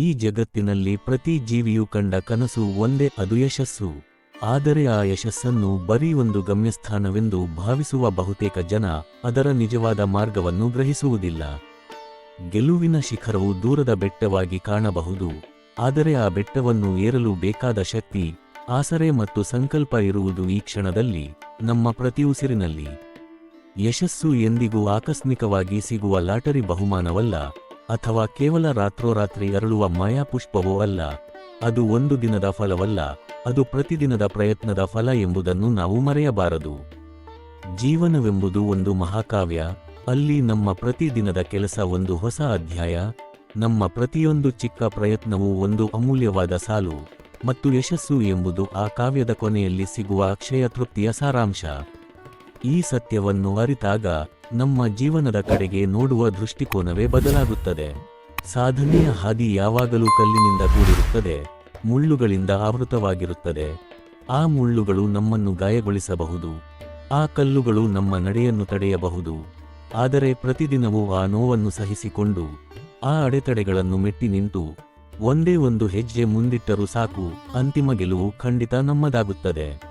ಈ ಜಗತ್ತಿನಲ್ಲಿ ಪ್ರತಿ ಜೀವಿಯು ಕಂಡ ಕನಸು ಒಂದೇ, ಅದು ಯಶಸ್ಸು. ಆದರೆ ಆ ಯಶಸ್ಸನ್ನು ಬರೀ ಒಂದು ಗಮ್ಯಸ್ಥಾನವೆಂದು ಭಾವಿಸುವ ಬಹುತೇಕ ಜನ ಅದರ ನಿಜವಾದ ಮಾರ್ಗವನ್ನು ಗ್ರಹಿಸುವುದಿಲ್ಲ. ಗೆಲುವಿನ ಶಿಖರವು ದೂರದ ಬೆಟ್ಟವಾಗಿ ಕಾಣಬಹುದು. ಆದರೆ ಆ ಬೆಟ್ಟವನ್ನು ಏರಲು ಬೇಕಾದ ಶಕ್ತಿ, ಆಸರೆ ಮತ್ತು ಸಂಕಲ್ಪ ಇರುವುದು ಈ ಕ್ಷಣದಲ್ಲಿ ನಮ್ಮ ಪ್ರತಿಯುಸಿರಿನಲ್ಲಿ ಯಶಸ್ಸು ಎಂದಿಗೂ ಆಕಸ್ಮಿಕವಾಗಿ ಸಿಗುವ ಲಾಟರಿ ಬಹುಮಾನವಲ್ಲ. ಅಥವಾ ಕೇವಲ ರಾತ್ರೋರಾತ್ರಿ ಅರಳುವ ಮಾಯಾಪುಷ್ಪವೋ ಅಲ್ಲ, ಅದು ಒಂದು ದಿನದ ಫಲವಲ್ಲ, ಅದು ಪ್ರತಿದಿನದ ಪ್ರಯತ್ನದ ಫಲ ಎಂಬುದನ್ನು ನಾವು ಮರೆಯಬಾರದು. ಜೀವನವೆಂಬುದು ಒಂದು ಮಹಾಕಾವ್ಯ, ಅಲ್ಲಿ ನಮ್ಮ ಪ್ರತಿದಿನದ ಕೆಲಸ ಒಂದು ಹೊಸ ಅಧ್ಯಾಯ, ನಮ್ಮ ಪ್ರತಿಯೊಂದು ಚಿಕ್ಕ ಪ್ರಯತ್ನವೂ ಒಂದು ಅಮೂಲ್ಯವಾದ ಸಾಲು ಮತ್ತು ಯಶಸ್ಸು ಎಂಬುದು ಆ ಕಾವ್ಯದ ಕೊನೆಯಲ್ಲಿ ಸಿಗುವ ಅಕ್ಷಯ ತೃಪ್ತಿಯ ಸಾರಾಂಶ. ಈ ಸತ್ಯವನ್ನು ಅರಿತಾಗ ನಮ್ಮ ಜೀವನದ ಕಡೆಗೆ ನೋಡುವ ದೃಷ್ಟಿಕೋನವೇ ಬದಲಾಗುತ್ತದೆ. ಸಾಧನೆಯ ಹಾದಿ ಯಾವಾಗಲೂ ಕಲ್ಲಿನಿಂದ ಕೂಡಿರುತ್ತದೆ, ಮುಳ್ಳುಗಳಿಂದ ಆವೃತವಾಗಿರುತ್ತದೆ. ಆ ಮುಳ್ಳುಗಳು ನಮ್ಮನ್ನು ಗಾಯಗೊಳಿಸಬಹುದು. ಆ ಕಲ್ಲುಗಳು ನಮ್ಮ ನಡೆಯನ್ನು ತಡೆಯಬಹುದು. ಆದರೆ ಪ್ರತಿದಿನವೂ ಆ ನೋವನ್ನು ಸಹಿಸಿಕೊಂಡು, ಆ ಅಡೆತಡೆಗಳನ್ನು ಮೆಟ್ಟಿ ನಿಂತು, ಒಂದೇ ಒಂದು ಹೆಜ್ಜೆ ಮುಂದಿಟ್ಟರೂ ಸಾಕು, ಅಂತಿಮ ಗೆಲುವು ಖಂಡಿತ ನಮ್ಮದಾಗುತ್ತದೆ.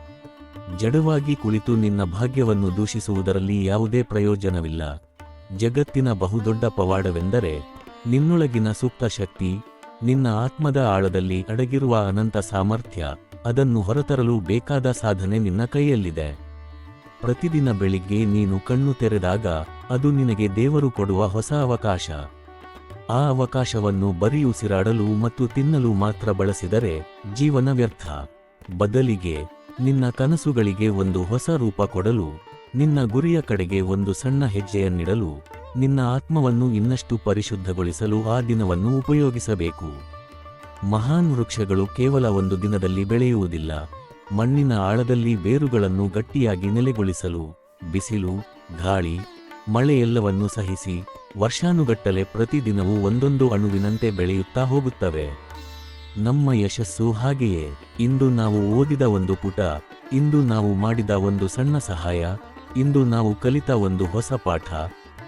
ಜಡವಾಗಿ ಕುಳಿತು ನಿನ್ನ ಭಾಗ್ಯವನ್ನು ದೂಷಿಸುವುದರಲ್ಲಿ ಯಾವುದೇ ಪ್ರಯೋಜನವಿಲ್ಲ. ಜಗತ್ತಿನ ಬಹುದೊಡ್ಡ ಪವಾಡವೆಂದರೆ, ನಿನ್ನೊಳಗಿನ ಸುಪ್ತ ಶಕ್ತಿ, ನಿನ್ನ ಆತ್ಮದ ಆಳದಲ್ಲಿ ಅಡಗಿರುವ ಅನಂತ ಸಾಮರ್ಥ್ಯ, ಅದನ್ನು ಹೊರತರಲು ಬೇಕಾದ ಸಾಧನೆ ನಿನ್ನ ಕೈಯಲ್ಲಿದೆ. ಪ್ರತಿದಿನ ಬೆಳಿಗ್ಗೆ ನೀನು ಕಣ್ಣು ತೆರೆದಾಗ ಅದು ನಿನಗೆ ದೇವರು ಕೊಡುವ ಹೊಸ ಅವಕಾಶ. ಆ ಅವಕಾಶವನ್ನು ಬರೀ ಉಸಿರಾಡಲು ಮತ್ತು ತಿನ್ನಲು ಮಾತ್ರ ಬಳಸಿದರೆ ಜೀವನ ವ್ಯರ್ಥ. ಬದಲಿಗೆ ನಿನ್ನ ಕನಸುಗಳಿಗೆ ಒಂದು ಹೊಸ ರೂಪ ಕೊಡಲು, ನಿನ್ನ ಗುರಿಯ ಕಡೆಗೆ ಒಂದು ಸಣ್ಣ ಹೆಜ್ಜೆಯನ್ನಿಡಲು, ನಿನ್ನ ಆತ್ಮವನ್ನು ಇನ್ನಷ್ಟು ಪರಿಶುದ್ಧಗೊಳಿಸಲು ಆ ದಿನವನ್ನು ಉಪಯೋಗಿಸಬೇಕು. ಮಹಾನ್ ವೃಕ್ಷಗಳು ಕೇವಲ ಒಂದು ದಿನದಲ್ಲಿ ಬೆಳೆಯುವುದಿಲ್ಲ, ಮಣ್ಣಿನ ಆಳದಲ್ಲಿ ಬೇರುಗಳನ್ನು ಗಟ್ಟಿಯಾಗಿ ನೆಲೆಗೊಳಿಸಲು, ಬಿಸಿಲು, ಗಾಳಿ, ಮಳೆ ಎಲ್ಲವನ್ನೂ ಸಹಿಸಿ, ವರ್ಷಾನುಗಟ್ಟಲೆ ಪ್ರತಿದಿನವೂ ಒಂದೊಂದು ಅಣುವಿನಂತೆ ಬೆಳೆಯುತ್ತಾ ಹೋಗುತ್ತವೆ. ನಮ್ಮ ಯಶಸ್ಸು ಹಾಗೆಯೇ. ಇಂದು ನಾವು ಓದಿದ ಒಂದು ಪುಟ, ಇಂದು ನಾವು ಮಾಡಿದ ಒಂದು ಸಣ್ಣ ಸಹಾಯ, ಇಂದು ನಾವು ಕಲಿತ ಒಂದು ಹೊಸ ಪಾಠ,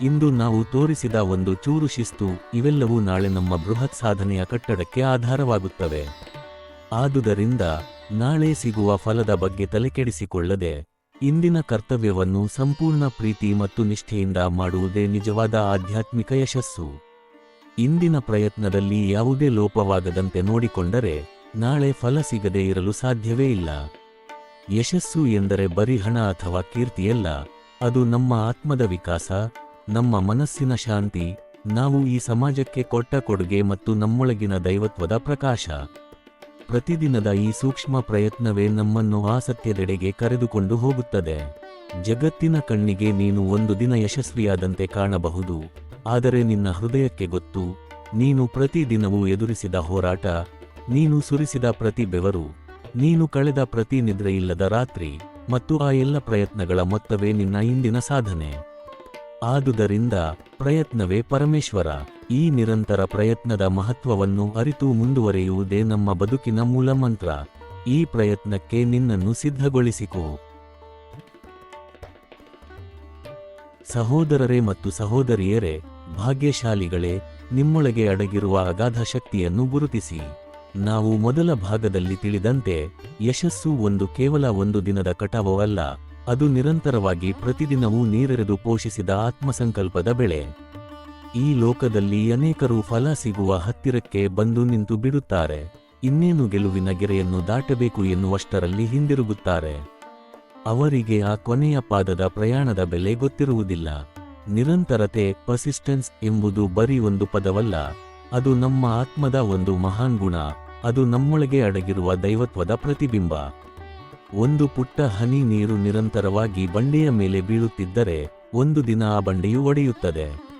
ಇಂದು ನಾವು ತೋರಿಸಿದ ಒಂದು ಚೂರು ಶಿಸ್ತು, ಇವೆಲ್ಲವೂ ನಾಳೆ ನಮ್ಮ ಬೃಹತ್ ಸಾಧನೆಯ ಕಟ್ಟಡಕ್ಕೆ ಆಧಾರವಾಗುತ್ತವೆ. ಆದುದರಿಂದ, ನಾಳೆ ಸಿಗುವ ಫಲದ ಬಗ್ಗೆ ತಲೆಕೆಡಿಸಿಕೊಳ್ಳದೆ, ಇಂದಿನ ಕರ್ತವ್ಯವನ್ನು ಸಂಪೂರ್ಣ ಪ್ರೀತಿ ಮತ್ತು ನಿಷ್ಠೆಯಿಂದ ಮಾಡುವುದೇ ನಿಜವಾದ ಆಧ್ಯಾತ್ಮಿಕ ಯಶಸ್ಸು. ಇಂದಿನ ಪ್ರಯತ್ನದಲ್ಲಿ ಯಾವುದೇ ಲೋಪವಾಗದಂತೆ ನೋಡಿಕೊಂಡರೆ ನಾಳೆ ಫಲ ಸಿಗದೇ ಇರಲು ಸಾಧ್ಯವೇ ಇಲ್ಲ. ಯಶಸ್ಸು ಎಂದರೆ ಬರೀ ಹಣ ಅಥವಾ ಕೀರ್ತಿಯಲ್ಲ, ಅದು ನಮ್ಮ ಆತ್ಮದ ವಿಕಾಸ, ನಮ್ಮ ಮನಸ್ಸಿನ ಶಾಂತಿ, ನಾವು ಈ ಸಮಾಜಕ್ಕೆ ಕೊಟ್ಟ ಕೊಡುಗೆ ಮತ್ತು ನಮ್ಮೊಳಗಿನ ದೈವತ್ವದ ಪ್ರಕಾಶ. ಪ್ರತಿದಿನದ ಈ ಸೂಕ್ಷ್ಮ ಪ್ರಯತ್ನವೇ ನಮ್ಮನ್ನು ಆ ಕರೆದುಕೊಂಡು ಹೋಗುತ್ತದೆ. ಜಗತ್ತಿನ ಕಣ್ಣಿಗೆ ನೀನು ಒಂದು ದಿನ ಯಶಸ್ವಿಯಾದಂತೆ ಕಾಣಬಹುದು. ಆದರೆ ನಿನ್ನ ಹೃದಯಕ್ಕೆ ಗೊತ್ತು, ನೀನು ಪ್ರತಿದಿನವೂ ಎದುರಿಸಿದ ಹೋರಾಟ, ನೀನು ಸುರಿಸಿದ ಪ್ರತಿ ಬೆವರು, ನೀನು ಕಳೆದ ಪ್ರತಿ ನಿದ್ರೆಯಿಲ್ಲದ ರಾತ್ರಿ, ಮತ್ತು ಆ ಎಲ್ಲ ಪ್ರಯತ್ನಗಳ ಮೊತ್ತವೇ ನಿನ್ನ ಇಂದಿನ ಸಾಧನೆ. ಆದುದರಿಂದ ಪ್ರಯತ್ನವೇ ಪರಮೇಶ್ವರ, ಈ ನಿರಂತರ ಪ್ರಯತ್ನದ ಮಹತ್ವವನ್ನು ಅರಿತು ಮುಂದುವರೆಯುವುದೇ ನಮ್ಮ ಬದುಕಿನ ಮೂಲಮಂತ್ರ ಈ ಪ್ರಯತ್ನಕ್ಕೆ ನಿನ್ನನ್ನು ಸಿದ್ಧಗೊಳಿಸಿಕೋ. ಸಹೋದರರೇ ಮತ್ತು ಸಹೋದರಿಯರೇ, ಭಾಗ್ಯಶಾಲಿಗಳೇ, ನಿಮ್ಮೊಳಗೆ ಅಡಗಿರುವ ಅಗಾಧ ಶಕ್ತಿಯನ್ನು ಗುರುತಿಸಿ. ನಾವು ಮೊದಲ ಭಾಗದಲ್ಲಿ ತಿಳಿದಂತೆ, ಯಶಸ್ಸು ಒಂದು ಕೇವಲ ಒಂದು ದಿನದ ಕಟಾವವಲ್ಲ ಅದು ನಿರಂತರವಾಗಿ ಪ್ರತಿದಿನವೂ ನೀರೆರೆದು ಪೋಷಿಸಿದ ಆತ್ಮಸಂಕಲ್ಪದ ಬೆಳೆ. ಈ ಲೋಕದಲ್ಲಿ ಅನೇಕರು ಫಲ ಸಿಗುವ ಹತ್ತಿರಕ್ಕೆ ಬಂದು ನಿಂತು ಬಿಡುತ್ತಾರೆ. ಇನ್ನೇನು ಗೆಲುವಿನ ಗೆರೆಯನ್ನು ದಾಟಬೇಕು ಎನ್ನುವಷ್ಟರಲ್ಲಿ ಹಿಂದಿರುಗುತ್ತಾರೆ. ಅವರಿಗೆ ಆ ಕೊನೆಯ ಪಾದದ ಪ್ರಯಾಣದ ಬೆಲೆ ಗೊತ್ತಿರುವುದಿಲ್ಲ. ನಿರಂತರತೆ ಪರ್ಸಿಸ್ಟೆನ್ಸ್ ಎಂಬುದು ಬರೀ ಒಂದು ಪದವಲ್ಲ. ಅದು ನಮ್ಮ ಆತ್ಮದ ಒಂದು ಮಹಾನ್ ಗುಣ. ಅದು ನಮ್ಮೊಳಗೆ ಅಡಗಿರುವ ದೈವತ್ವದ ಪ್ರತಿಬಿಂಬ. ಒಂದು ಪುಟ್ಟ ಹನಿ ನೀರು ನಿರಂತರವಾಗಿ ಬಂಡೆಯ ಮೇಲೆ ಬೀಳುತ್ತಿದ್ದರೆ ಒಂದು ದಿನ ಆ ಬಂಡೆಯು ಒಡೆಯುತ್ತದೆ.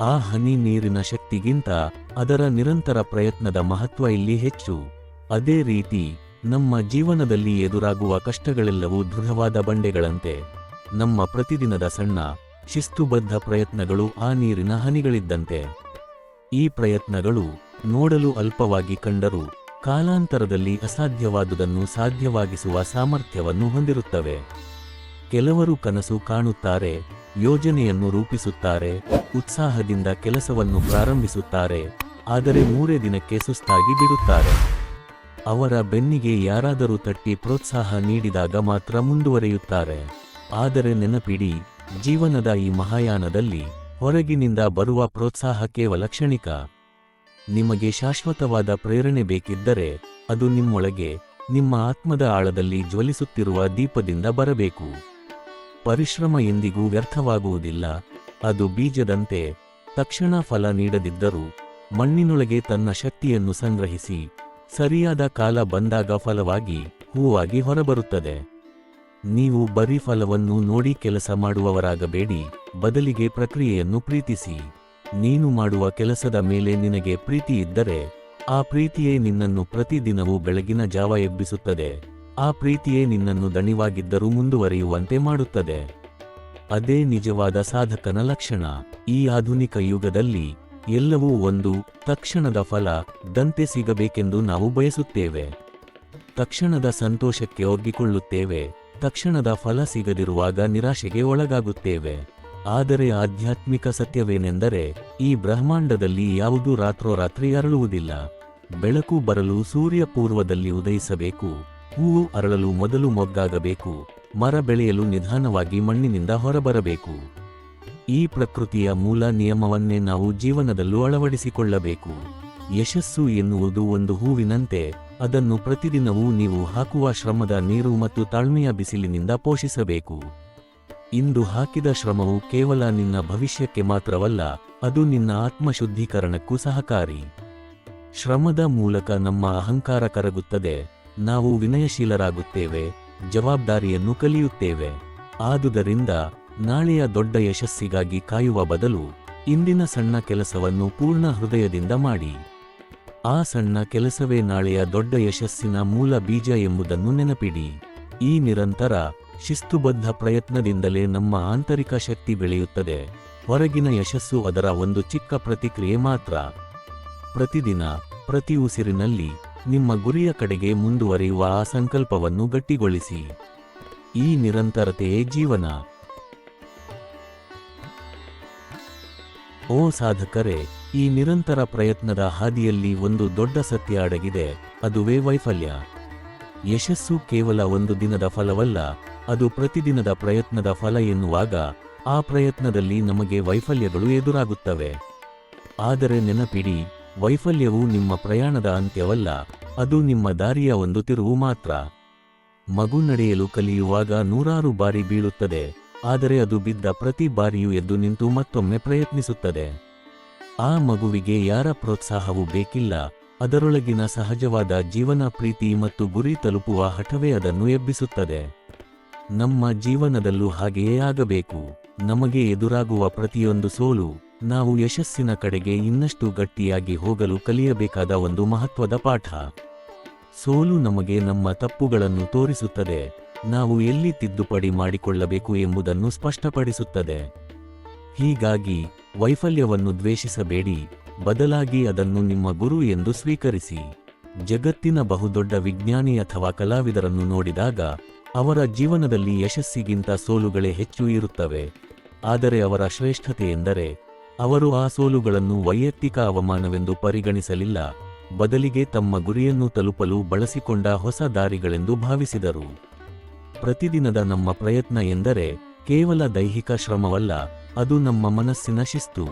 ಆ ಹನಿ ನೀರಿನ ಶಕ್ತಿಗಿಂತ ಅದರ ನಿರಂತರ ಪ್ರಯತ್ನದ ಮಹತ್ವ ಇಲ್ಲಿ ಹೆಚ್ಚು. ಅದೇ ರೀತಿ ನಮ್ಮ ಜೀವನದಲ್ಲಿ ಎದುರಾಗುವ ಕಷ್ಟಗಳೆಲ್ಲವೂ ದೃಢವಾದ ಬಂಡೆಗಳಂತೆ. ನಮ್ಮ ಪ್ರತಿದಿನದ ಸಣ್ಣ, ಶಿಸ್ತುಬದ್ಧ ಪ್ರಯತ್ನಗಳು ಆ ನೀರಿನ ಹನಿಗಳಿದ್ದಂತೆ. ಈ ಪ್ರಯತ್ನಗಳು ನೋಡಲು ಅಲ್ಪವಾಗಿ ಕಂಡರೂ ಕಾಲಾಂತರದಲ್ಲಿ ಅಸಾಧ್ಯವಾದುದನ್ನು ಸಾಧ್ಯವಾಗಿಸುವ ಸಾಮರ್ಥ್ಯವನ್ನು ಹೊಂದಿರುತ್ತವೆ. ಕೆಲವರು ಕನಸು ಕಾಣುತ್ತಾರೆ, ಯೋಜನೆಯನ್ನು ರೂಪಿಸುತ್ತಾರೆ, ಉತ್ಸಾಹದಿಂದ ಕೆಲಸವನ್ನು ಪ್ರಾರಂಭಿಸುತ್ತಾರೆ, ಆದರೆ ಮೂರೇ ದಿನಕ್ಕೆ ಸುಸ್ತಾಗಿ ಬಿಡುತ್ತಾರೆ. ಅವರ ಬೆನ್ನಿಗೆ ಯಾರಾದರೂ ತಟ್ಟಿ ಪ್ರೋತ್ಸಾಹ ನೀಡಿದಾಗ ಮಾತ್ರ ಮುಂದುವರೆಯುತ್ತಾರೆ. ಆದರೆ ನೆನಪಿಡಿ, ಜೀವನದ ಈ ಮಹಾಯಾನದಲ್ಲಿ ಹೊರಗಿನಿಂದ ಬರುವ ಪ್ರೋತ್ಸಾಹ ಕೇವಲ ಕ್ಷಣಿಕ. ನಿಮಗೆ ಶಾಶ್ವತವಾದ ಪ್ರೇರಣೆ ಬೇಕಿದ್ದರೆ ಅದು ನಿಮ್ಮೊಳಗೆ, ನಿಮ್ಮ ಆತ್ಮದ ಆಳದಲ್ಲಿ ಜ್ವಲಿಸುತ್ತಿರುವ ದೀಪದಿಂದ ಬರಬೇಕು. ಪರಿಶ್ರಮ ಎಂದಿಗೂ ವ್ಯರ್ಥವಾಗುವುದಿಲ್ಲ. ಅದು ಬೀಜದಂತೆ ತಕ್ಷಣ ಫಲ ನೀಡದಿದ್ದರೂ ಮಣ್ಣಿನೊಳಗೆ ತನ್ನ ಶಕ್ತಿಯನ್ನು ಸಂಗ್ರಹಿಸಿ ಸರಿಯಾದ ಕಾಲ ಬಂದಾಗ ಫಲವಾಗಿ ಹೂವಾಗಿ ಹೊರಬರುತ್ತದೆ. ನೀವು ಬರೀ ಫಲವನ್ನು ನೋಡಿ ಕೆಲಸ ಮಾಡುವವರಾಗಬೇಡಿ, ಬದಲಿಗೆ ಪ್ರಕ್ರಿಯೆಯನ್ನು ಪ್ರೀತಿಸಿ. ನೀನು ಮಾಡುವ ಕೆಲಸದ ಮೇಲೆ ನಿನಗೆ ಪ್ರೀತಿ ಇದ್ದರೆ, ಆ ಪ್ರೀತಿಯೇ ನಿನ್ನನ್ನು ಪ್ರತಿದಿನವೂ ಬೆಳಗಿನ ಜಾವ ಎಬ್ಬಿಸುತ್ತದೆ. ಆ ಪ್ರೀತಿಯೇ ನಿನ್ನನ್ನು ದಣಿವಾಗಿದ್ದರೂ ಮುಂದುವರಿಯುವಂತೆ ಮಾಡುತ್ತದೆ. ಅದೇ ನಿಜವಾದ ಸಾಧಕನ ಲಕ್ಷಣ. ಈ ಆಧುನಿಕ ಯುಗದಲ್ಲಿ ಎಲ್ಲವೂ ಒಂದು ತಕ್ಷಣದ ಫಲ ದಂತೆ ಸಿಗಬೇಕೆಂದು ನಾವು ಬಯಸುತ್ತೇವೆ. ತಕ್ಷಣದ ಸಂತೋಷಕ್ಕೆ ಒಗ್ಗಿಕೊಳ್ಳುತ್ತೇವೆ, ತಕ್ಷಣದ ಫಲ ಸಿಗದಿರುವಾಗ ನಿರಾಶೆಗೆ ಒಳಗಾಗುತ್ತೇವೆ. ಆದರೆ ಆಧ್ಯಾತ್ಮಿಕ ಸತ್ಯವೇನೆಂದರೆ ಈ ಬ್ರಹ್ಮಾಂಡದಲ್ಲಿ ಯಾವುದೂ ರಾತ್ರೋರಾತ್ರಿ ಅರಳುವುದಿಲ್ಲ. ಬೆಳಕು ಬರಲು ಸೂರ್ಯ ಪೂರ್ವದಲ್ಲಿ ಉದಯಿಸಬೇಕು, ಹೂವು ಅರಳಲು ಮೊದಲು ಮೊಗ್ಗಾಗಬೇಕು, ಮರ ಬೆಳೆಯಲು ನಿಧಾನವಾಗಿ ಮಣ್ಣಿನಿಂದ ಹೊರಬರಬೇಕು. ಈ ಪ್ರಕೃತಿಯ ಮೂಲ ನಿಯಮವನ್ನೇ ನಾವು ಜೀವನದಲ್ಲೂ ಅಳವಡಿಸಿಕೊಳ್ಳಬೇಕು. ಯಶಸ್ಸು ಎನ್ನುವುದು ಒಂದು ಹೂವಿನಂತೆ, ಅದನ್ನು ಪ್ರತಿದಿನವೂ ನೀವು ಹಾಕುವ ಶ್ರಮದ ನೀರು ಮತ್ತು ತಾಳ್ಮೆಯ ಬಿಸಿಲಿನಿಂದ ಪೋಷಿಸಬೇಕು. ಇಂದು ಹಾಕಿದ ಶ್ರಮವು ಕೇವಲ ನಿನ್ನ ಭವಿಷ್ಯಕ್ಕೆ ಮಾತ್ರವಲ್ಲ, ಅದು ನಿನ್ನ ಆತ್ಮಶುದ್ಧೀಕರಣಕ್ಕೂ ಸಹಕಾರಿ. ಶ್ರಮದ ಮೂಲಕ ನಮ್ಮ ಅಹಂಕಾರ ಕರಗುತ್ತದೆ, ನಾವು ವಿನಯಶೀಲರಾಗುತ್ತೇವೆ, ಜವಾಬ್ದಾರಿಯನ್ನು ಕಲಿಯುತ್ತೇವೆ. ಆದುದರಿಂದ ನಾಳೆಯ ದೊಡ್ಡ ಯಶಸ್ಸಿಗಾಗಿ ಕಾಯುವ ಬದಲು ಇಂದಿನ ಸಣ್ಣ ಕೆಲಸವನ್ನು ಪೂರ್ಣ ಹೃದಯದಿಂದ ಮಾಡಿ. ಆ ಸಣ್ಣ ಕೆಲಸವೇ ನಾಳೆಯ ದೊಡ್ಡ ಯಶಸ್ಸಿನ ಮೂಲ ಬೀಜ ಎಂಬುದನ್ನು ನೆನಪಿಡಿ. ಈ ನಿರಂತರ, ಶಿಸ್ತುಬದ್ಧ ಪ್ರಯತ್ನದಿಂದಲೇ ನಮ್ಮ ಆಂತರಿಕ ಶಕ್ತಿ ಬೆಳೆಯುತ್ತದೆ. ಹೊರಗಿನ ಯಶಸ್ಸು ಅದರ ಒಂದು ಚಿಕ್ಕ ಪ್ರತಿಕ್ರಿಯೆ ಮಾತ್ರ. ಪ್ರತಿದಿನ, ಪ್ರತಿ ಉಸಿರಿನಲ್ಲಿ, ನಿಮ್ಮ ಗುರಿಯ ಕಡೆಗೆ ಮುಂದುವರಿಯುವ ಆ ಸಂಕಲ್ಪವನ್ನು ಗಟ್ಟಿಗೊಳಿಸಿ. ಈ ನಿರಂತರತೆಯೇ ಜೀವನ. ಓ ಸಾಧಕರೇ, ಈ ನಿರಂತರ ಪ್ರಯತ್ನದ ಹಾದಿಯಲ್ಲಿ ಒಂದು ದೊಡ್ಡ ಸತ್ಯ ಅಡಗಿದೆ, ಅದುವೇ ವೈಫಲ್ಯ. ಯಶಸ್ಸು ಕೇವಲ ಒಂದು ದಿನದ ಫಲವಲ್ಲ, ಅದು ಪ್ರತಿದಿನದ ಪ್ರಯತ್ನದ ಫಲ ಎನ್ನುವಾಗ, ಆ ಪ್ರಯತ್ನದಲ್ಲಿ ನಮಗೆ ವೈಫಲ್ಯಗಳು ಎದುರಾಗುತ್ತವೆ. ಆದರೆ ನೆನಪಿಡಿ, ವೈಫಲ್ಯವು ನಿಮ್ಮ ಪ್ರಯಾಣದ ಅಂತ್ಯವಲ್ಲ, ಅದು ನಿಮ್ಮ ದಾರಿಯ ಒಂದು ತಿರುವು ಮಾತ್ರ. ಮಗು ನಡೆಯಲು ಕಲಿಯುವಾಗ ನೂರಾರು ಬಾರಿ ಬೀಳುತ್ತದೆ. ಆದರೆ ಅದು ಬಿದ್ದ ಪ್ರತಿ ಬಾರಿಯೂ ಎದ್ದು ನಿಂತು ಮತ್ತೊಮ್ಮೆ ಪ್ರಯತ್ನಿಸುತ್ತದೆ. ಆ ಮಗುವಿಗೆ ಯಾರ ಪ್ರೋತ್ಸಾಹವೂ ಬೇಕಿಲ್ಲ. ಅದರೊಳಗಿನ ಸಹಜವಾದ ಜೀವನ ಪ್ರೀತಿ ಮತ್ತು ಗುರಿ ತಲುಪುವ ಹಠವೇ ಅದನ್ನು ಎಬ್ಬಿಸುತ್ತದೆ. ನಮ್ಮ ಜೀವನದಲ್ಲೂ ಹಾಗೆಯೇ ಆಗಬೇಕು. ನಮಗೆ ಎದುರಾಗುವ ಪ್ರತಿಯೊಂದು ಸೋಲು, ನಾವು ಯಶಸ್ಸಿನ ಕಡೆಗೆ ಇನ್ನಷ್ಟು ಗಟ್ಟಿಯಾಗಿ ಹೋಗಲು ಕಲಿಯಬೇಕಾದ ಒಂದು ಮಹತ್ವದ ಪಾಠ. ಸೋಲು ನಮಗೆ ನಮ್ಮ ತಪ್ಪುಗಳನ್ನು ತೋರಿಸುತ್ತದೆ. ನಾವು ಎಲ್ಲಿ ತಿದ್ದುಪಡಿ ಮಾಡಿಕೊಳ್ಳಬೇಕು ಎಂಬುದನ್ನು ಸ್ಪಷ್ಟಪಡಿಸುತ್ತದೆ. ಹೀಗಾಗಿ, ವೈಫಲ್ಯವನ್ನು ದ್ವೇಷಿಸಬೇಡಿ, ಬದಲಾಗಿ ಅದನ್ನು ನಿಮ್ಮ ಗುರು ಎಂದು ಸ್ವೀಕರಿಸಿ. ಜಗತ್ತಿನ ಬಹುದೊಡ್ಡ ವಿಜ್ಞಾನಿ ಅಥವಾ ಕಲಾವಿದರನ್ನು ನೋಡಿದಾಗ, ಅವರ ಜೀವನದಲ್ಲಿ ಯಶಸ್ಸಿಗಿಂತ ಸೋಲುಗಳೇ ಹೆಚ್ಚು ಇರುತ್ತವೆ. ಆದರೆ ಅವರ ಶ್ರೇಷ್ಠತೆ ಎಂದರೆ, ಅವರು ಆ ಸೋಲುಗಳನ್ನು ವೈಯಕ್ತಿಕ ಅವಮಾನವೆಂದು ಪರಿಗಣಿಸಲಿಲ್ಲ, ಬದಲಿಗೆ ತಮ್ಮ ಗುರಿಯನ್ನು ತಲುಪಲು ಬಳಸಿಕೊಂಡ ಹೊಸ ದಾರಿಗಳೆಂದು ಭಾವಿಸಿದರು. ಪ್ರತಿದಿನದ ನಮ್ಮ ಪ್ರಯತ್ನ ಎಂದರೆ ಕೇವಲ ದೈಹಿಕ ಶ್ರಮವಲ್ಲ, ಅದು ನಮ್ಮ ಮನಸ್ಸಿನ ಶಿಸ್ತು.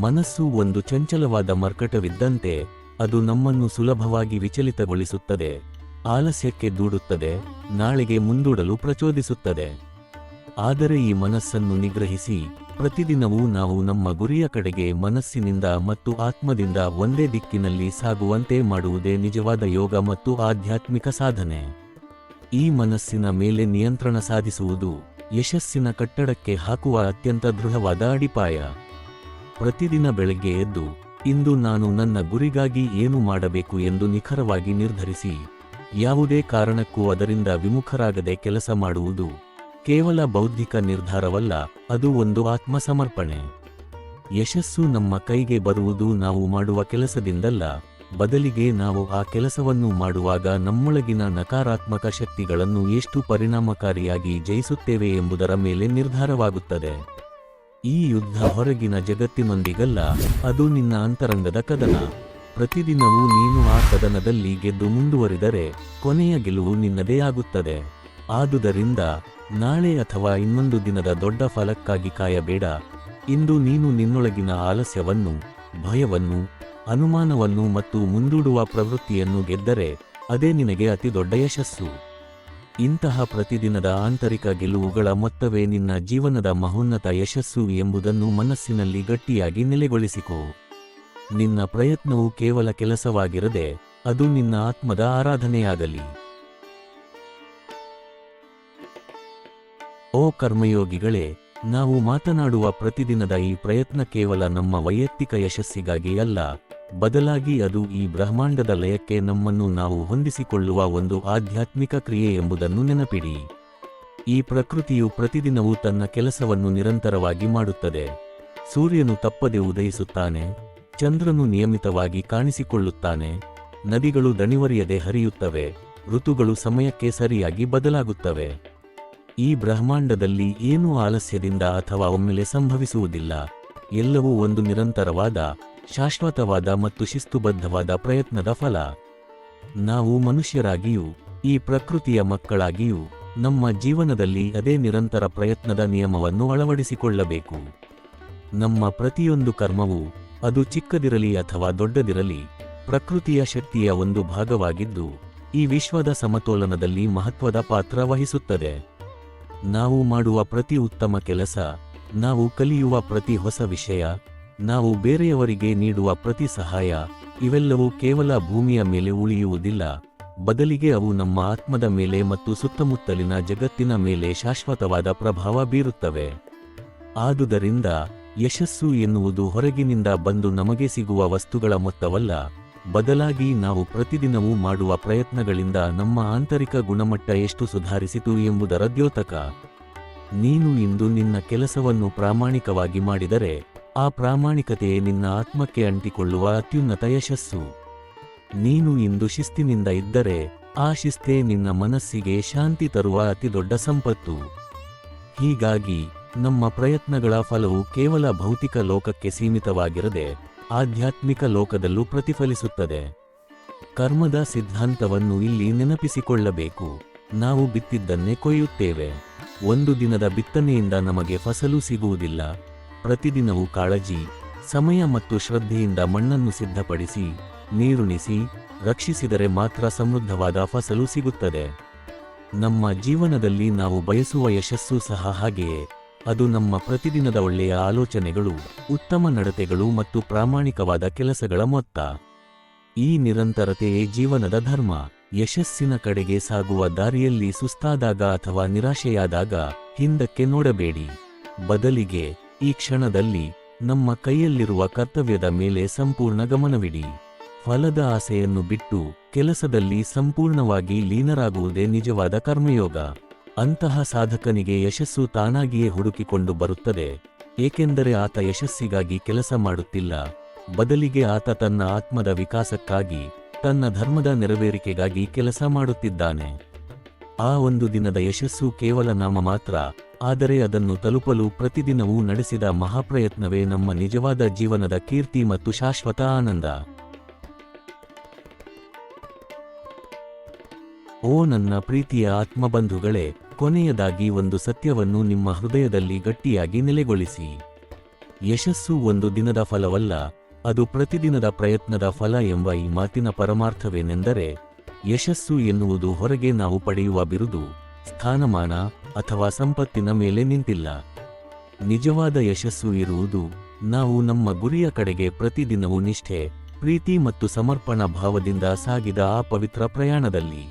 ಮನಸ್ಸು ಒಂದು ಚಂಚಲವಾದ ಮರ್ಕಟವಿದ್ದಂತೆ ಅದು ನಮ್ಮನ್ನು ಸುಲಭವಾಗಿ ವಿಚಲಿತಗೊಳಿಸುತ್ತದೆ, ಆಲಸ್ಯಕ್ಕೆ ದೂಡುತ್ತದೆ, ನಾಳೆಗೆ ಮುಂದೂಡಲು ಪ್ರಚೋದಿಸುತ್ತದೆ. ಆದರೆ ಈ ಮನಸ್ಸನ್ನು ನಿಗ್ರಹಿಸಿ, ಪ್ರತಿದಿನವೂ ನಾವು ನಮ್ಮ ಗುರಿಯ ಕಡೆಗೆ ಮನಸ್ಸಿನಿಂದ ಮತ್ತು ಆತ್ಮದಿಂದ ಒಂದೇ ದಿಕ್ಕಿನಲ್ಲಿ ಸಾಗುವಂತೆ ಮಾಡುವುದೇ ನಿಜವಾದ ಯೋಗ ಮತ್ತು ಆಧ್ಯಾತ್ಮಿಕ ಸಾಧನೆ. ಈ ಮನಸ್ಸಿನ ಮೇಲೆ ನಿಯಂತ್ರಣ ಸಾಧಿಸುವುದು ಯಶಸ್ಸಿನ ಕಟ್ಟಡಕ್ಕೆ ಹಾಕುವ ಅತ್ಯಂತ ದೃಢವಾದ ಅಡಿಪಾಯ. ಪ್ರತಿದಿನ ಬೆಳಗ್ಗೆ ಎದ್ದು, ಇಂದು ನಾನು ನನ್ನ ಗುರಿಗಾಗಿ ಏನು ಮಾಡಬೇಕು ಎಂದು ನಿಖರವಾಗಿ ನಿರ್ಧರಿಸಿ, ಯಾವುದೇ ಕಾರಣಕ್ಕೂ ಅದರಿಂದ ವಿಮುಖರಾಗದೆ ಕೆಲಸ ಮಾಡುವುದು ಕೇವಲ ಬೌದ್ಧಿಕ ನಿರ್ಧಾರವಲ್ಲ, ಅದು ಒಂದು ಆತ್ಮಸಮರ್ಪಣೆ. ಯಶಸ್ಸು ನಮ್ಮ ಕೈಗೆ ಬರುವುದು ನಾವು ಮಾಡುವ ಕೆಲಸದಿಂದಲ್ಲ. ಬದಲಿಗೆ ನಾವು ಆ ಕೆಲಸವನ್ನು ಮಾಡುವಾಗ ನಮ್ಮೊಳಗಿನ ನಕಾರಾತ್ಮಕ ಶಕ್ತಿಗಳನ್ನು ಎಷ್ಟು ಪರಿಣಾಮಕಾರಿಯಾಗಿ ಜಯಿಸುತ್ತೇವೆ ಎಂಬುದರ ಮೇಲೆ ನಿರ್ಧಾರವಾಗುತ್ತದೆ. ಈ ಯುದ್ಧ ಹೊರಗಿನ ಜಗತ್ತಿನೊಂದಿಗಲ್ಲ, ಅದು ನಿನ್ನ ಅಂತರಂಗದ ಕದನ. ಪ್ರತಿದಿನವೂ ನೀನು ಆ ಕದನದಲ್ಲಿ ಗೆದ್ದು ಮುಂದುವರಿದರೆ ಕೊನೆಯ ಗೆಲುವು ನಿನ್ನದೇ ಆಗುತ್ತದೆ. ಆದುದರಿಂದ ನಾಳೆ ಅಥವಾ ಇನ್ನೊಂದು ದಿನದ ದೊಡ್ಡ ಫಲಕ್ಕಾಗಿ ಕಾಯಬೇಡ. ಇಂದು ನೀನು ನಿನ್ನೊಳಗಿನ ಆಲಸ್ಯವನ್ನು, ಭಯವನ್ನು ಅನುಮಾನವನ್ನು ಮತ್ತು ಮುಂದೂಡುವ ಪ್ರವೃತ್ತಿಯನ್ನು ಗೆದ್ದರೆ ಅದೇ ನಿನಗೆ ಅತಿ ದೊಡ್ಡ ಯಶಸ್ಸು. ಇಂತಹ ಪ್ರತಿದಿನದ ಆಂತರಿಕ ಗೆಲುವುಗಳ ಮೊತ್ತವೇ ನಿನ್ನ ಜೀವನದ ಮಹೋನ್ನತ ಯಶಸ್ಸು ಎಂಬುದನ್ನು ಮನಸ್ಸಿನಲ್ಲಿ ಗಟ್ಟಿಯಾಗಿ ನೆಲೆಗೊಳಿಸಿಕೋ. ನಿನ್ನ ಪ್ರಯತ್ನವು ಕೇವಲ ಕೆಲಸವಾಗಿರದೆ ಅದು ನಿನ್ನ ಆತ್ಮದ ಆರಾಧನೆಯಾಗಲಿ. ಓ ಕರ್ಮಯೋಗಿಗಳೇ, ನಾವು ಮಾತನಾಡುವ ಪ್ರತಿದಿನದ ಈ ಪ್ರಯತ್ನ ಕೇವಲ ನಮ್ಮ ವೈಯಕ್ತಿಕ ಯಶಸ್ಸಿಗಾಗಿ ಅಲ್ಲ ಬದಲಾಗಿ ಅದು ಈ ಬ್ರಹ್ಮಾಂಡದ ಲಯಕ್ಕೆ ನಮ್ಮನ್ನು ನಾವು ಹೊಂದಿಸಿಕೊಳ್ಳುವ ಒಂದು ಆಧ್ಯಾತ್ಮಿಕ ಕ್ರಿಯೆ ಎಂಬುದನ್ನು ನೆನಪಿಡಿ. ಈ ಪ್ರಕೃತಿಯು ಪ್ರತಿದಿನವೂ ತನ್ನ ಕೆಲಸವನ್ನು ನಿರಂತರವಾಗಿ ಮಾಡುತ್ತದೆ. ಸೂರ್ಯನು ತಪ್ಪದೆ ಉದಯಿಸುತ್ತಾನೆ, ಚಂದ್ರನು ನಿಯಮಿತವಾಗಿ ಕಾಣಿಸಿಕೊಳ್ಳುತ್ತಾನೆ, ನದಿಗಳು ದಣಿವರಿಯದೆ ಹರಿಯುತ್ತವೆ, ಋತುಗಳು ಸಮಯಕ್ಕೆ ಸರಿಯಾಗಿ ಬದಲಾಗುತ್ತವೆ. ಈ ಬ್ರಹ್ಮಾಂಡದಲ್ಲಿ ಏನೂ ಆಲಸ್ಯದಿಂದ ಅಥವಾ ಒಮ್ಮೆಲೆ ಸಂಭವಿಸುವುದಿಲ್ಲ, ಎಲ್ಲವೂ ಒಂದು ನಿರಂತರವಾದ ಶಾಶ್ವತವಾದ ಮತ್ತು ಶಿಸ್ತುಬದ್ಧವಾದ ಪ್ರಯತ್ನದ ಫಲ. ನಾವು ಮನುಷ್ಯರಾಗಿಯೂ, ಈ ಪ್ರಕೃತಿಯ ಮಕ್ಕಳಾಗಿಯೂ, ನಮ್ಮ ಜೀವನದಲ್ಲಿ ಅದೇ ನಿರಂತರ ಪ್ರಯತ್ನದ ನಿಯಮವನ್ನು ಅಳವಡಿಸಿಕೊಳ್ಳಬೇಕು. ನಮ್ಮ ಪ್ರತಿಯೊಂದು ಕರ್ಮವು, ಅದು ಚಿಕ್ಕದಿರಲಿ ಅಥವಾ ದೊಡ್ಡದಿರಲಿ, ಪ್ರಕೃತಿಯ ಶಕ್ತಿಯ ಒಂದು ಭಾಗವಾಗಿದ್ದು, ಈ ವಿಶ್ವದ ಸಮತೋಲನದಲ್ಲಿ ಮಹತ್ವದ ಪಾತ್ರ ವಹಿಸುತ್ತದೆ. ನಾವು ಮಾಡುವ ಪ್ರತಿ ಉತ್ತಮ ಕೆಲಸ, ನಾವು ಕಲಿಯುವ ಪ್ರತಿ ಹೊಸ ವಿಷಯ ನಾವು ಬೇರೆಯವರಿಗೆ ನೀಡುವ ಪ್ರತಿ ಸಹಾಯ, ಇವೆಲ್ಲವೂ ಕೇವಲ ಭೂಮಿಯ ಮೇಲೆ ಉಳಿಯುವುದಿಲ್ಲ. ಬದಲಿಗೆ ಅವು ನಮ್ಮ ಆತ್ಮದ ಮೇಲೆ ಮತ್ತು ಸುತ್ತಮುತ್ತಲಿನ ಜಗತ್ತಿನ ಮೇಲೆ ಶಾಶ್ವತವಾದ ಪ್ರಭಾವ ಬೀರುತ್ತವೆ. ಆದುದರಿಂದ, ಯಶಸ್ಸು ಎನ್ನುವುದು ಹೊರಗಿನಿಂದ ಬಂದು ನಮಗೆ ಸಿಗುವ ವಸ್ತುಗಳ ಮೊತ್ತವಲ್ಲ. ಬದಲಾಗಿ ನಾವು ಪ್ರತಿದಿನವೂ ಮಾಡುವ ಪ್ರಯತ್ನಗಳಿಂದ ನಮ್ಮ ಆಂತರಿಕ ಗುಣಮಟ್ಟ ಎಷ್ಟು ಸುಧಾರಿಸಿತು ಎಂಬುದರ ದ್ಯೋತಕ. ನೀನು ಇಂದು ನಿನ್ನ ಕೆಲಸವನ್ನು ಪ್ರಾಮಾಣಿಕವಾಗಿ ಮಾಡಿದರೆ ಆ ಪ್ರಾಮಾಣಿಕತೆ ನಿನ್ನ ಆತ್ಮಕ್ಕೆ ಅಂಟಿಕೊಳ್ಳುವ ಅತ್ಯುನ್ನತ ಯಶಸ್ಸು. ನೀನು ಇಂದು ಶಿಸ್ತಿನಿಂದ ಇದ್ದರೆ ಆ ಶಿಸ್ತೇ ನಿನ್ನ ಮನಸ್ಸಿಗೆ ಶಾಂತಿ ತರುವ ಅತಿದೊಡ್ಡ ಸಂಪತ್ತು. ಹೀಗಾಗಿ, ನಮ್ಮ ಪ್ರಯತ್ನಗಳ ಫಲವು ಕೇವಲ ಭೌತಿಕ ಲೋಕಕ್ಕೆ ಸೀಮಿತವಾಗಿರದೆ ಆಧ್ಯಾತ್ಮಿಕ ಲೋಕದಲ್ಲೂ ಪ್ರತಿಫಲಿಸುತ್ತದೆ. ಕರ್ಮದ ಸಿದ್ಧಾಂತವನ್ನು ಇಲ್ಲಿ ನೆನಪಿಸಿಕೊಳ್ಳಬೇಕು. ನಾವು ಬಿತ್ತಿದ್ದನ್ನೇ ಕೊಯ್ಯುತ್ತೇವೆ. ಒಂದು ದಿನದ ಬಿತ್ತನೆಯಿಂದ ನಮಗೆ ಫಸಲು ಸಿಗುವುದಿಲ್ಲ. ಪ್ರತಿದಿನವೂ ಕಾಳಜಿ, ಸಮಯ ಮತ್ತು ಶ್ರದ್ಧೆಯಿಂದ ಮಣ್ಣನ್ನು ಸಿದ್ಧಪಡಿಸಿ ನೀರುಣಿಸಿ ರಕ್ಷಿಸಿದರೆ ಮಾತ್ರ ಸಮೃದ್ಧವಾದ ಫಸಲು ಸಿಗುತ್ತದೆ. ನಮ್ಮ ಜೀವನದಲ್ಲಿ ನಾವು ಬಯಸುವ ಯಶಸ್ಸು ಸಹ ಹಾಗೆಯೇ. ಅದು ನಮ್ಮ ಪ್ರತಿದಿನದ ಒಳ್ಳೆಯ ಆಲೋಚನೆಗಳು, ಉತ್ತಮ ನಡತೆಗಳು ಮತ್ತು ಪ್ರಾಮಾಣಿಕವಾದ ಕೆಲಸಗಳ ಮೊತ್ತ. ಈ ನಿರಂತರತೆಯೇ ಜೀವನದ ಧರ್ಮ. ಯಶಸ್ಸಿನ ಕಡೆಗೆ ಸಾಗುವ ದಾರಿಯಲ್ಲಿ ಸುಸ್ತಾದಾಗ ಅಥವಾ ನಿರಾಶೆಯಾದಾಗ ಹಿಂದಕ್ಕೆ ನೋಡಬೇಡಿ. ಬದಲಿಗೆ ಈ ಕ್ಷಣದಲ್ಲಿ ನಮ್ಮ ಕೈಯಲ್ಲಿರುವ ಕರ್ತವ್ಯದ ಮೇಲೆ ಸಂಪೂರ್ಣ ಗಮನವಿಡಿ. ಫಲದ ಆಸೆಯನ್ನು ಬಿಟ್ಟು ಕೆಲಸದಲ್ಲಿ ಸಂಪೂರ್ಣವಾಗಿ ಲೀನರಾಗುವುದೇ ನಿಜವಾದ ಕರ್ಮಯೋಗ. ಅಂತಹ ಸಾಧಕನಿಗೆ ಯಶಸ್ಸು ತಾನಾಗಿಯೇ ಹುಡುಕಿಕೊಂಡು ಬರುತ್ತದೆ. ಏಕೆಂದರೆ ಆತ ಯಶಸ್ಸಿಗಾಗಿ ಕೆಲಸ ಮಾಡುತ್ತಿಲ್ಲ. ಬದಲಿಗೆ ಆತ ತನ್ನ ಆತ್ಮದ ವಿಕಾಸಕ್ಕಾಗಿ, ತನ್ನ ಧರ್ಮದ ನೆರವೇರಿಕೆಗಾಗಿ ಕೆಲಸ ಮಾಡುತ್ತಿದ್ದಾನೆ. ಆ ಒಂದು ದಿನದ ಯಶಸ್ಸು ಕೇವಲ ನಾಮ ಮಾತ್ರ, ಆದರೆ ಅದನ್ನು ತಲುಪಲು ಪ್ರತಿದಿನವೂ ನಡೆಸಿದ ಮಹಾಪ್ರಯತ್ನವೇ ನಮ್ಮ ನಿಜವಾದ ಜೀವನದ ಕೀರ್ತಿ ಮತ್ತು ಶಾಶ್ವತ ಆನಂದ. ಓ ನನ್ನ ಪ್ರೀತಿಯ ಆತ್ಮಬಂಧುಗಳೇ, ಕೊನೆಯದಾಗಿ ಒಂದು ಸತ್ಯವನ್ನು ನಿಮ್ಮ ಹೃದಯದಲ್ಲಿ ಗಟ್ಟಿಯಾಗಿ ನೆಲೆಗೊಳಿಸಿ. ಯಶಸ್ಸು ಒಂದು ದಿನದ ಫಲವಲ್ಲ, ಅದು ಪ್ರತಿದಿನದ ಪ್ರಯತ್ನದ ಫಲ ಎಂಬ ಈ ಮಾತಿನ ಪರಮಾರ್ಥವೇನೆಂದರೆ ಯಶಸ್ಸು ಎನ್ನುವುದು ಹೊರಗೆ ನಾವು ಪಡೆಯುವ ಬಿರುದು, ಸ್ಥಾನಮಾನ ಅಥವಾ ಸಂಪತ್ತಿನ ಮೇಲೆ ನಿಂತಿಲ್ಲ. ನಿಜವಾದ ಯಶಸ್ಸು ಇರುವುದು ನಾವು ನಮ್ಮ ಗುರಿಯ ಕಡೆಗೆ ಪ್ರತಿದಿನವೂ ನಿಷ್ಠೆ, ಪ್ರೀತಿ ಮತ್ತು ಸಮರ್ಪಣಾ ಭಾವದಿಂದ ಸಾಗಿದ ಆ ಪವಿತ್ರ ಪ್ರಯಾಣದಲ್ಲಿ.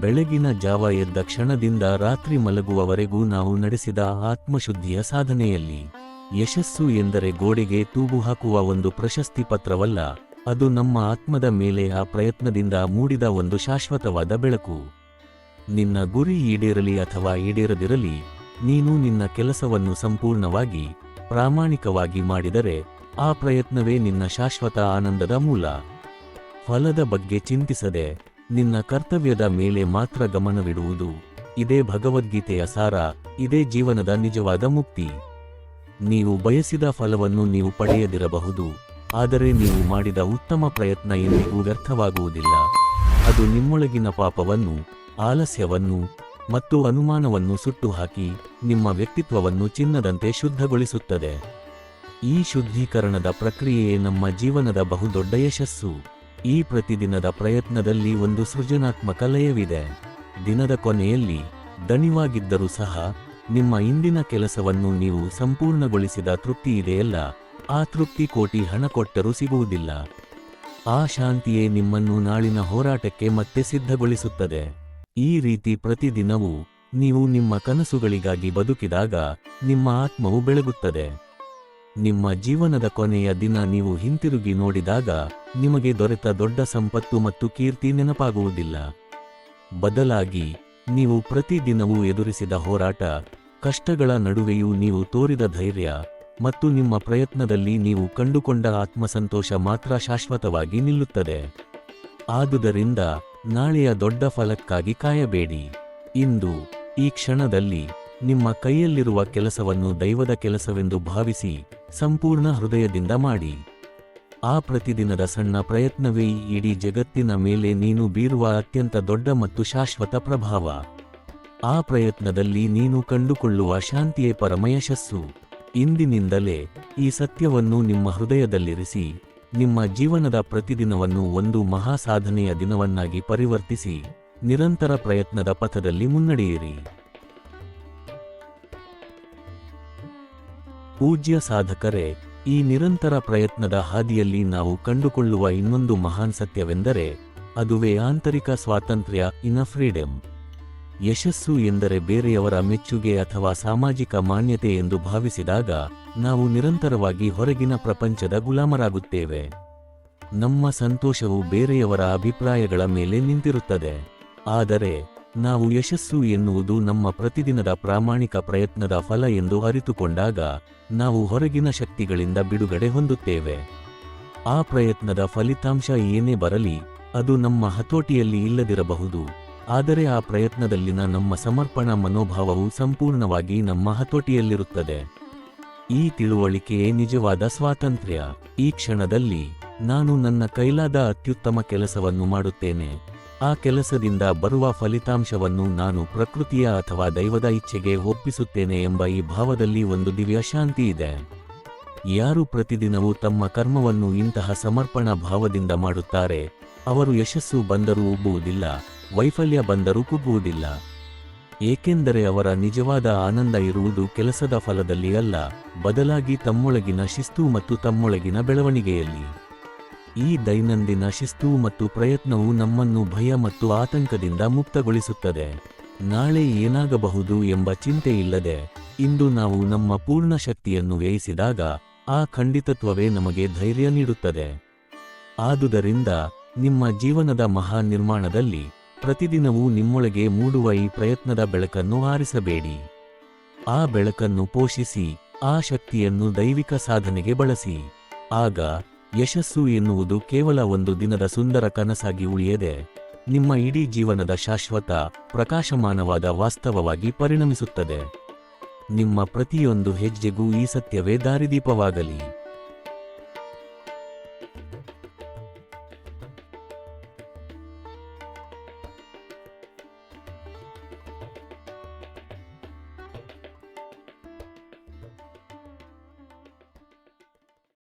ಬೆಳಗಿನ ಜಾವ ಎದ್ದ ಕ್ಷಣದಿಂದ ರಾತ್ರಿ ಮಲಗುವವರೆಗೂ ನಾವು ನಡೆಸಿದ ಆತ್ಮಶುದ್ಧಿಯ ಸಾಧನೆಯಲ್ಲಿ, ಯಶಸ್ಸು ಎಂದರೆ ಗೋಡೆಗೆ ತೂಗು ಹಾಕುವ ಒಂದು ಪ್ರಶಸ್ತಿ ಪತ್ರವಲ್ಲ. ಅದು ನಮ್ಮ ಆತ್ಮದ ಮೇಲೆ ಆ ಪ್ರಯತ್ನದಿಂದ ಮೂಡಿದ ಒಂದು ಶಾಶ್ವತವಾದ ಬೆಳಕು. ನಿನ್ನ ಗುರಿ ಈಡೇರಲಿ ಅಥವಾ ಈಡೇರದಿರಲಿ, ನೀನು ನಿನ್ನ ಕೆಲಸವನ್ನು ಸಂಪೂರ್ಣವಾಗಿ, ಪ್ರಾಮಾಣಿಕವಾಗಿ ಮಾಡಿದರೆ, ಆ ಪ್ರಯತ್ನವೇ ನಿನ್ನ ಶಾಶ್ವತ ಆನಂದದ ಮೂಲ. ಫಲದ ಬಗ್ಗೆ ಚಿಂತಿಸದೆ, ನಿನ್ನ ಕರ್ತವ್ಯದ ಮೇಲೆ ಮಾತ್ರ ಗಮನವಿಡುವುದು, ಇದೇ ಭಗವದ್ಗೀತೆಯ ಸಾರ, ಇದೇ ಜೀವನದ ನಿಜವಾದ ಮುಕ್ತಿ. ನೀವು ಬಯಸಿದ ಫಲವನ್ನು ನೀವು ಪಡೆಯದಿರಬಹುದು. ಆದರೆ ನೀವು ಮಾಡಿದ ಉತ್ತಮ ಪ್ರಯತ್ನ ಎಂದಿಗೂ ವ್ಯರ್ಥವಾಗುವುದಿಲ್ಲ. ಅದು ನಿಮ್ಮೊಳಗಿನ ಪಾಪವನ್ನು, ಆಲಸ್ಯವನ್ನು ಮತ್ತು ಅನುಮಾನವನ್ನು ಸುಟ್ಟುಹಾಕಿ ನಿಮ್ಮ ವ್ಯಕ್ತಿತ್ವವನ್ನು ಚಿನ್ನದಂತೆ ಶುದ್ಧಗೊಳಿಸುತ್ತದೆ. ಈ ಶುದ್ಧೀಕರಣದ ಪ್ರಕ್ರಿಯೆಯೇ ನಮ್ಮ ಜೀವನದ ಬಹುದೊಡ್ಡ ಯಶಸ್ಸು. ಈ ಪ್ರತಿದಿನದ ಪ್ರಯತ್ನದಲ್ಲಿ ಒಂದು ಸೃಜನಾತ್ಮಕ ಲಯವಿದೆ. ದಿನದ ಕೊನೆಯಲ್ಲಿ ದಣಿವಾಗಿದ್ದರೂ ಸಹ ನಿಮ್ಮ ಇಂದಿನ ಕೆಲಸವನ್ನು ನೀವು ಸಂಪೂರ್ಣಗೊಳಿಸಿದ ತೃಪ್ತಿ ಇದೆಯಲ್ಲ. ಆ ಕೋಟಿ ಹಣ ಕೊಟ್ಟರೂ ಸಿಗುವುದಿಲ್ಲ. ಆ ಶಾಂತಿಯೇ ನಿಮ್ಮನ್ನು ನಾಳಿನ ಹೋರಾಟಕ್ಕೆ ಮತ್ತೆ ಸಿದ್ಧಗೊಳಿಸುತ್ತದೆ. ಈ ರೀತಿ ಪ್ರತಿದಿನವೂ ನೀವು ನಿಮ್ಮ ಕನಸುಗಳಿಗಾಗಿ ಬದುಕಿದಾಗ ನಿಮ್ಮ ಆತ್ಮವು ಬೆಳಗುತ್ತದೆ. ನಿಮ್ಮ ಜೀವನದ ಕೊನೆಯ ದಿನ ನೀವು ಹಿಂತಿರುಗಿ ನೋಡಿದಾಗ ನಿಮಗೆ ದೊರೆತ ದೊಡ್ಡ ಸಂಪತ್ತು ಮತ್ತು ಕೀರ್ತಿ ನೆನಪಾಗುವುದಿಲ್ಲ. ಬದಲಾಗಿ ನೀವು ಪ್ರತಿದಿನವೂ ಎದುರಿಸಿದ ಹೋರಾಟ, ಕಷ್ಟಗಳ ನಡುವೆಯೂ ನೀವು ತೋರಿದ ಧೈರ್ಯ ಮತ್ತು ನಿಮ್ಮ ಪ್ರಯತ್ನದಲ್ಲಿ ನೀವು ಕಂಡುಕೊಂಡ ಆತ್ಮಸಂತೋಷ ಮಾತ್ರ ಶಾಶ್ವತವಾಗಿ ನಿಲ್ಲುತ್ತದೆ. ಆದುದರಿಂದ ನಾಳೆಯ ದೊಡ್ಡ ಫಲಕ್ಕಾಗಿ ಕಾಯಬೇಡಿ. ಇಂದು, ಈ ಕ್ಷಣದಲ್ಲಿ ನಿಮ್ಮ ಕೈಯಲ್ಲಿರುವ ಕೆಲಸವನ್ನು ದೈವದ ಕೆಲಸವೆಂದು ಭಾವಿಸಿ ಸಂಪೂರ್ಣ ಹೃದಯದಿಂದ ಮಾಡಿ. ಆ ಪ್ರತಿದಿನದ ಸಣ್ಣ ಪ್ರಯತ್ನವೇ ಇಡೀ ಜಗತ್ತಿನ ಮೇಲೆ ನೀನು ಬೀರುವ ಅತ್ಯಂತ ದೊಡ್ಡ ಮತ್ತು ಶಾಶ್ವತ ಪ್ರಭಾವ. ಆ ಪ್ರಯತ್ನದಲ್ಲಿ ನೀನು ಕಂಡುಕೊಳ್ಳುವ ಶಾಂತಿಯೇ ಪರಮ ಯಶಸ್ಸು ಇಂದಿನಿಂದಲೇ ಈ ಸತ್ಯವನ್ನು ನಿಮ್ಮ ಹೃದಯದಲ್ಲಿರಿಸಿ, ನಿಮ್ಮ ಜೀವನದ ಪ್ರತಿದಿನವನ್ನು ಒಂದು ಮಹಾ ಸಾಧನೆಯ ದಿನವನ್ನಾಗಿ ಪರಿವರ್ತಿಸಿ, ನಿರಂತರ ಪ್ರಯತ್ನದ ಪಥದಲ್ಲಿ ಮುನ್ನಡೆಯಿರಿ. ಪೂಜ್ಯ ಸಾಧಕರೇ, ಈ ನಿರಂತರ ಪ್ರಯತ್ನದ ಹಾದಿಯಲ್ಲಿ ನಾವು ಕಂಡುಕೊಳ್ಳುವ ಇನ್ನೊಂದು ಮಹಾನ್ ಸತ್ಯವೆಂದರೆ, ಅದುವೇ ಆಂತರಿಕ ಸ್ವಾತಂತ್ರ್ಯ ಇನ್ ಫ್ರೀಡಮ್ ಯಶಸ್ಸು ಎಂದರೆ ಬೇರೆಯವರ ಮೆಚ್ಚುಗೆ ಅಥವಾ ಸಾಮಾಜಿಕ ಮಾನ್ಯತೆ ಎಂದು ಭಾವಿಸಿದಾಗ ನಾವು ನಿರಂತರವಾಗಿ ಹೊರಗಿನ ಪ್ರಪಂಚದ ಗುಲಾಮರಾಗುತ್ತೇವೆ. ನಮ್ಮ ಸಂತೋಷವು ಬೇರೆಯವರ ಅಭಿಪ್ರಾಯಗಳ ಮೇಲೆ ನಿಂತಿರುತ್ತದೆ. ಆದರೆ ನಾವು ಯಶಸ್ಸು ಎನ್ನುವುದು ನಮ್ಮ ಪ್ರತಿದಿನದ ಪ್ರಾಮಾಣಿಕ ಪ್ರಯತ್ನದ ಫಲ ಎಂದು ಅರಿತುಕೊಂಡಾಗ ನಾವು ಹೊರಗಿನ ಶಕ್ತಿಗಳಿಂದ ಬಿಡುಗಡೆ ಹೊಂದುತ್ತೇವೆ. ಆ ಪ್ರಯತ್ನದ ಫಲಿತಾಂಶ ಏನೇ ಬರಲಿ ಅದು ನಮ್ಮ ಹತೋಟಿಯಲ್ಲಿ ಇಲ್ಲದಿರಬಹುದು. ಆದರೆ ಆ ಪ್ರಯತ್ನದಲ್ಲಿನ ನಮ್ಮ ಸಮರ್ಪಣಾ ಮನೋಭಾವವು ಸಂಪೂರ್ಣವಾಗಿ ನಮ್ಮ ಹತೋಟಿಯಲ್ಲಿರುತ್ತದೆ. ಈ ತಿಳುವಳಿಕೆಯೇ ನಿಜವಾದ ಸ್ವಾತಂತ್ರ್ಯ. ಈ ಕ್ಷಣದಲ್ಲಿ ನಾನು ನನ್ನ ಕೈಲಾದ ಅತ್ಯುತ್ತಮ ಕೆಲಸವನ್ನು ಮಾಡುತ್ತೇನೆ. ಆ ಕೆಲಸದಿಂದ ಬರುವ ಫಲಿತಾಂಶವನ್ನು ನಾನು ಪ್ರಕೃತಿಯ ಅಥವಾ ದೈವದ ಇಚ್ಛೆಗೆ ಒಪ್ಪಿಸುತ್ತೇನೆ ಎಂಬ ಈ ಭಾವದಲ್ಲಿ ಒಂದು ದಿವ್ಯ ಶಾಂತಿ ಇದೆ. ಯಾರು ಪ್ರತಿದಿನವೂ ತಮ್ಮ ಕರ್ಮವನ್ನು ಇಂತಹ ಸಮರ್ಪಣಾ ಭಾವದಿಂದ ಮಾಡುತ್ತಾರೆ, ಅವರು ಯಶಸ್ಸು ಬಂದರೂ ಉಬ್ಬುವುದಿಲ್ಲ ವೈಫಲ್ಯ ಬಂದರೂ ಕುಗ್ಗುವುದಿಲ್ಲ. ಏಕೆಂದರೆ ಅವರ ನಿಜವಾದ ಆನಂದ ಇರುವುದು ಕೆಲಸದ ಫಲದಲ್ಲಿ ಅಲ್ಲ, ಬದಲಾಗಿ ತಮ್ಮೊಳಗಿನ ಶಿಸ್ತು ಮತ್ತು ತಮ್ಮೊಳಗಿನ ಬೆಳವಣಿಗೆಯಲ್ಲಿ. ಈ ದೈನಂದಿನ ಶಿಸ್ತು ಮತ್ತು ಪ್ರಯತ್ನವು ನಮ್ಮನ್ನು ಭಯ ಮತ್ತು ಆತಂಕದಿಂದ ಮುಕ್ತಗೊಳಿಸುತ್ತದೆ. ನಾಳೆ ಏನಾಗಬಹುದು ಎಂಬ ಚಿಂತೆ ಇಲ್ಲದೆ, ಇಂದು ನಾವು ನಮ್ಮ ಪೂರ್ಣ ಶಕ್ತಿಯನ್ನು ವ್ಯಯಿಸಿದಾಗ, ಆ ಖಂಡಿತತ್ವವೇ ನಮಗೆ ಧೈರ್ಯ ನೀಡುತ್ತದೆ. ಆದುದರಿಂದ, ನಿಮ್ಮ ಜೀವನದ ಮಹಾ ನಿರ್ಮಾಣದಲ್ಲಿ ಪ್ರತಿದಿನವೂ ನಿಮ್ಮೊಳಗೆ ಮೂಡುವ ಈ ಪ್ರಯತ್ನದ ಬೆಳಕನ್ನು ಆರಿಸಬೇಡಿ. ಆ ಬೆಳಕನ್ನು ಪೋಷಿಸಿ, ಆ ಶಕ್ತಿಯನ್ನು ದೈವಿಕ ಸಾಧನೆಗೆ ಬಳಸಿ. ಆಗ ಯಶಸ್ಸು ಎನ್ನುವುದು ಕೇವಲ ಒಂದು ದಿನದ ಸುಂದರ ಕನಸಾಗಿ ಉಳಿಯದೆ, ನಿಮ್ಮ ಇಡೀ ಜೀವನದ ಶಾಶ್ವತ, ಪ್ರಕಾಶಮಾನವಾದ ವಾಸ್ತವವಾಗಿ ಪರಿಣಮಿಸುತ್ತದೆ. ನಿಮ್ಮ ಪ್ರತಿಯೊಂದು ಹೆಜ್ಜೆಗೂ ಈ ಸತ್ಯವೇ ದಾರಿದೀಪವಾಗಲಿ.